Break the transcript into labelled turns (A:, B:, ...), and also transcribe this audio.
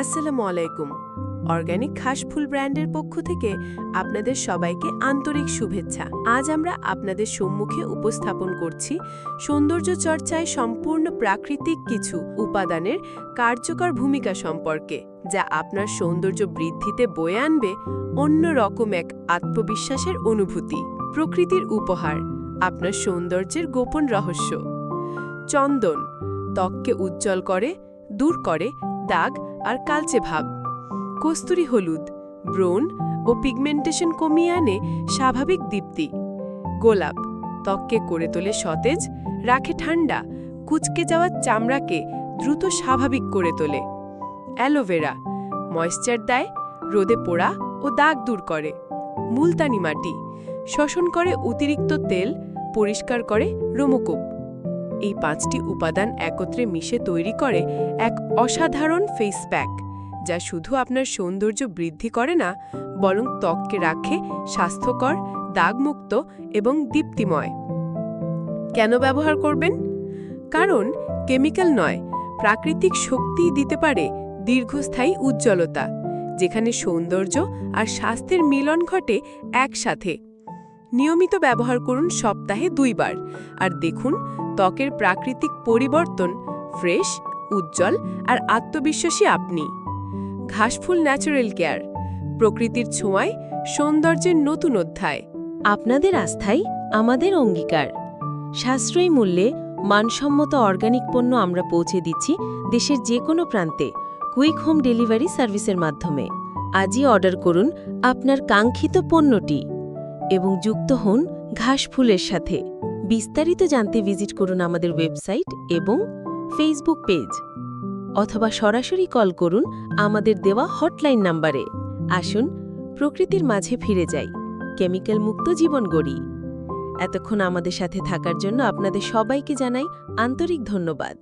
A: আসসালামু আলাইকুম। অর্গানিক ঘাসফুল ব্র্যান্ডের পক্ষ থেকে আপনাদের সবাইকে আন্তরিক শুভেচ্ছা। আজ আমরা আপনাদের সম্মুখে উপস্থাপন করছি সৌন্দর্য চর্চায় সম্পূর্ণ প্রাকৃতিক কিছু উপাদানের কার্যকর ভূমিকা সম্পর্কে, যা আপনার সৌন্দর্য বৃদ্ধিতে বয়ে আনবে অন্য রকম এক আত্মবিশ্বাসের অনুভূতি। প্রকৃতির উপহার, আপনার সৌন্দর্যের গোপন রহস্য। চন্দন, ত্বককে উজ্জ্বল করে, দূর করে দাগ আর কালচে ভাব। কস্তুরি হলুদ ব্রণ ও পিগমেন্টেশন কমিয়ে আনে স্বাভাবিক দীপ্তি। গোলাপ, ত্বককে করে তোলে সতেজ, রাখে ঠান্ডা, কুচকে যাওয়া চামড়াকে দ্রুত স্বাভাবিক করে তোলে। অ্যালোভেরা, ময়েশ্চার দেয়, রোদে পোড়া ও দাগ দূর করে। মুলতানি মাটি শোষণ করে অতিরিক্ত তেল, পরিষ্কার করে রোমকূপ। এই পাঁচটি উপাদান একত্রে মিশে তৈরি করে এক অসাধারণ ফেস প্যাক যা শুধু আপনার সৌন্দর্য বৃদ্ধি করে না, বরং ত্বককে রাখে স্বাস্থ্যকর, দাগমুক্ত এবং দীপ্তিময়। কেন ব্যবহার করবেন? কারণ কেমিক্যাল নয়, প্রাকৃতিক শক্তিই দিতে পারে দীর্ঘস্থায়ী উজ্জ্বলতা, যেখানে সৌন্দর্য আর স্বাস্থ্যের মিলন ঘটে একসাথে। নিয়মিত ব্যবহার করুন সপ্তাহে দুইবার, আর দেখুন ত্বকের প্রাকৃতিক পরিবর্তন, ফ্রেশ, উজ্জ্বল আর আত্মবিশ্বাসী আপনি। ঘাসফুল ন্যাচারাল কেয়ার, প্রকৃতির ছোঁয়ায়, সৌন্দর্যের নতুন অধ্যায়।
B: আপনাদের আস্থাই আমাদের অঙ্গীকার। সাশ্রয়ী মূল্যে মানসম্মত অর্গানিক পণ্য আমরা পৌঁছে দিচ্ছি দেশের যে কোনো প্রান্তে, কুইক হোম ডেলিভারি সার্ভিসের মাধ্যমে। আজই অর্ডার করুন আপনার কাঙ্ক্ষিত পণ্যটি এবং যুক্ত হন ঘাস ফুলের সাথে। বিস্তারিত জানতে ভিজিট করুন আমাদের ওয়েবসাইট এবং ফেসবুক পেজ। অথবা সরাসরি কল করুন আমাদের দেওয়া হটলাইন নাম্বারে। আসুন, প্রকৃতির মাঝে ফিরে যাই। কেমিক্যাল মুক্ত জীবন গড়ি। এতক্ষণ আমাদের সাথে থাকার জন্য আপনাদের সবাইকে জানাই আন্তরিক ধন্যবাদ।